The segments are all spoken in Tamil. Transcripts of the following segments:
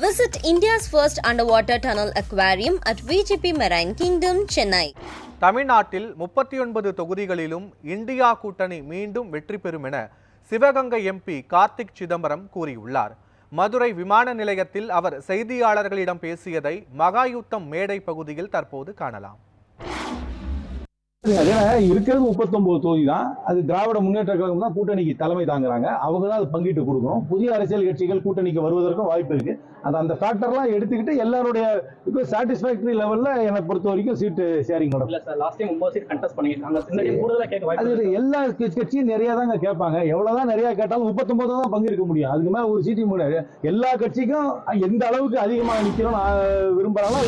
Visit India's first underwater tunnel aquarium at VGP Marine Kingdom, Chennai. தமிழ்நாட்டில் முப்பத்தி ஒன்பது தொகுதிகளிலும் இந்தியா கூட்டணி மீண்டும் வெற்றி பெறும் என சிவகங்கை எம்பி கார்த்திக் சிதம்பரம் கூறியுள்ளார் மதுரை விமான நிலையத்தில் அவர் செய்தியாளர்களிடம் பேசியதை மகாயுத்தம் மேடை பகுதியில் தற்போது காணலாம் இருக்கிறது முப்பத்தொன்பது தொகுதி தான். அது திராவிட முன்னேற்ற கழகம் தான் கூட்டணிக்கு தலைமை தாங்குறாங்க. அவங்க தான் அது பங்கிட்டு கொடுக்கணும். புதிய அரசியல் கட்சிகள் கூட்டணிக்கு வருவதற்கும் வாய்ப்பு இருக்கு. அது அந்த ஃபேக்டர்லாம் எடுத்துக்கிட்டு எல்லாருடைய சாட்டிஸ்ஃபேக்டரி லெவல்ல என்னை பொறுத்த வரைக்கும் சீட்டு ஷேரிங் நடக்கும் அது. எல்லா கட்சி- கட்சியும் நிறைய தாங்க கேட்பாங்க. எவ்வளவுதான் நிறைய கேட்டாலும் முப்பத்தொன்பது தான் பங்கேற்க முடியும். அதுக்கு மேல ஒரு சீட்டு முடியாது. எல்லா கட்சிக்கும் எந்த அளவுக்கு அதிகமா நிக்கணும்னு ஆஹ், விரும்புறாங்களோ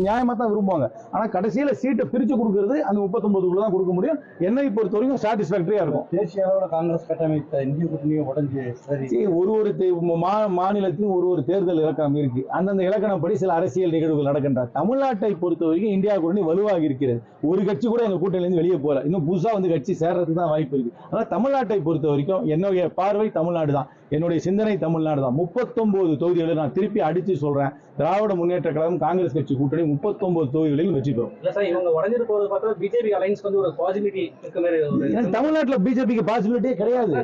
நியாயமா தான் விரும்புவாங்க. ஆனா கடைசியில சீட்டை பிரிச்சு கொடுக்கறது அந்த முப்பத்தொன்பதுக்குள்ள தான் கொடுக்க முடியும்? என்னை பொறுத்த வரைக்கும் சாட்டிஸ்ஃபேக்டரியா இருக்கும். தேசிய அளவில் காங்கிரஸ் கட்டமைத்த இந்திய கூட்டணியும் உடஞ்சு சரி. ஒரு ஒரு தே- மா- மாநிலத்திலும் ஒரு ஒரு தேர்தல் இலக்கணம் இருக்கு. அந்தந்த இலக்கணப்படி சில அரசியல் நிகழ்வுகள் நடக்கின்றன. தமிழ்நாட்டை பொறுத்த வரைக்கும் இந்தியா கூட்டணி வலுவாக இருக்கிறது. ஒரு கட்சி கூட எங்க கூட்டணியிலிருந்து வெளியே போகல. இன்னும் புதுசா வந்து கட்சி சேர்றதுக்கு தான் வாய்ப்பு இருக்கு. அதனால தமிழ்நாட்டை பொறுத்த வரைக்கும் என்னுடைய பார்வை தமிழ்நாடு தான். என்னுடைய சிந்தனை தமிழ்நாடு தான். முப்பத்தொன்பது தொகுதிகளை நான் திருப்பி அடிச்சு சொல்றேன். திராவிட முன்னேற்ற கழகம் காங்கிரஸ் கட்சி கூட்டணி முப்பத்தொன்பது தொகுதிகளில் வெற்றி பெறும். இல்ல சார் இவங்க உடஞ்சிட்டு போறது பார்த்தா பிஜேபி அலைன்ஸ் வந்து ஒரு பாசிபிலிட்டி இருக்க மாதிரி தமிழ்நாட்டுல பிஜேபிக்கு பாசிபிலிட்டியே கிடையாது.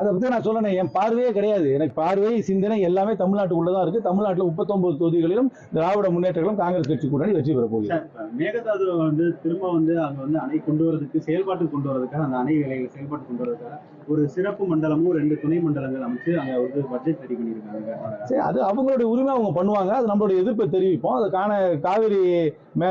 அதை பத்தி நான் சொல்லணும் என் பார்வையே கிடையாது. எனக்கு பார்வை சிந்தனை எல்லாமே தமிழ்நாட்டுக்குள்ள தான் இருக்கு. தமிழ்நாட்டுல முப்பத்தொன்பது தொகுதிகளிலும் திராவிட முன்னேற்றங்களும் காங்கிரஸ் கட்சி கூட்டணி வெற்றி பெற போகுது. மேகதாதுவை வந்து திரும்ப வந்து அங்க வந்து அணை கொண்டு வரதுக்கு செயல்பாட்டுக்கு கொண்டு வரதுக்காக அந்த அணை வேலைகளை செயல்பாட்டு கொண்டு வரதுக்காக ஒரு சிறப்பு மண்டலமும் ரெண்டு துணை மண்டலங்கள் அமைச்சு அங்க வந்து பட்ஜெட் ரெடி பண்ணியிருக்காங்க சரி அது அவங்களுடைய உரிமை அவங்க பண்ணுவாங்க. அது நம்மளுடைய எதிர்ப்பை தெரிவிப்போம். அதுக்கான காவிரி மே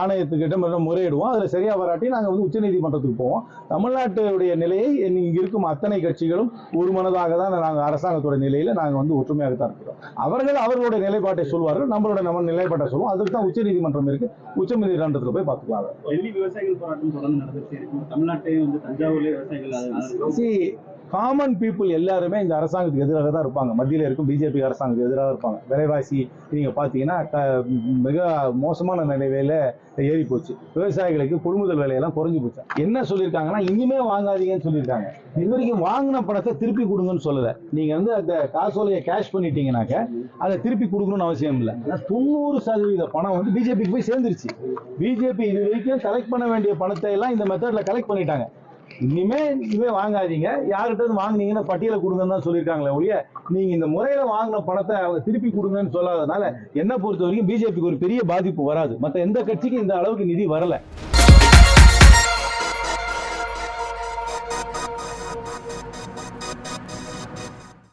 ஆணையத்துக்கிட்ட முறையிடுவோம். அதுல சரியா வராட்டி நாங்க வந்து உச்சநீதிமன்றத்துக்கு போவோம். தமிழ்நாட்டுடைய நிலையை இங்க இருக்கும் அத்தனை கட்சிகளும் ஒரு மனதாக தான் நாங்க அரசாங்கத்தோட நிலையில நாங்க வந்து ஒற்றுமையாக தான் இருக்கிறோம். அவர்கள் அவர்களுடைய நிலைப்பாட்டை சொல்வார்கள் நம்மளோட நம்ம நிலைப்பாட்டை சொல்லுவோம் அதுக்கு தான் உச்சநீதிமன்றம் இருக்கு. உச்சநீதிமன்றத்துல போய் பார்த்துக்கலாம். டெல்லி விவசாயிகள் போராட்டம் தொடர்ந்து நடந்துச்சு தமிழ்நாட்டையும் வந்து தஞ்சாவூர்லயே விவசாயிகள் காமன் பீப்புள் எல்லாருமே இந்த அரசாங்கத்துக்கு எதிராக தான் இருப்பாங்க. மத்தியில் இருக்கும் பிஜேபி அரசாங்கத்துக்கு எதிராக இருப்பாங்க. விலைவாசி நீங்க பார்த்தீங்கன்னா க- மிக மோசமான நிலையில ஏறி போச்சு. விவசாயிகளுக்கு கொள்முதல் விலையெல்லாம் குறைஞ்சு போச்சு. என்ன சொல்லியிருக்காங்கன்னா இனிமே வாங்காதீங்கன்னு சொல்லியிருக்காங்க. இது வரைக்கும் வாங்கின பணத்தை திருப்பி கொடுங்கன்னு சொல்லல. நீங்க வந்து அந்த காசோலையை கேஷ் பண்ணிட்டீங்கன்னாக்க அதை திருப்பி கொடுக்கணும்னு அவசியம் இல்லை. தொண்ணூறு சதவீத பணம் வந்து பிஜேபிக்கு போய் சேர்ந்துருச்சு. பிஜேபி இது வரைக்கும் கலெக்ட் பண்ண வேண்டிய பணத்தை எல்லாம் இந்த மெத்தட்ல கலெக்ட் பண்ணிட்டாங்க. இனிமே இனிமே வாங்காதீங்க. யார்கிட்ட வாங்கினீங்கன்னா பட்டியலை கொடுங்கன்னு தான் சொல்லியிருக்காங்களே ஒழிய நீங்க இந்த முறையில வாங்கின பணத்தை அவங்க திருப்பி கொடுங்கன்னு சொல்லாதனால என்ன பொறுத்த வரைக்கும் பிஜேபிக்கு ஒரு பெரிய பாதிப்பு வராது. மற்ற எந்த கட்சிக்கும் இந்த அளவுக்கு நிதி வரல.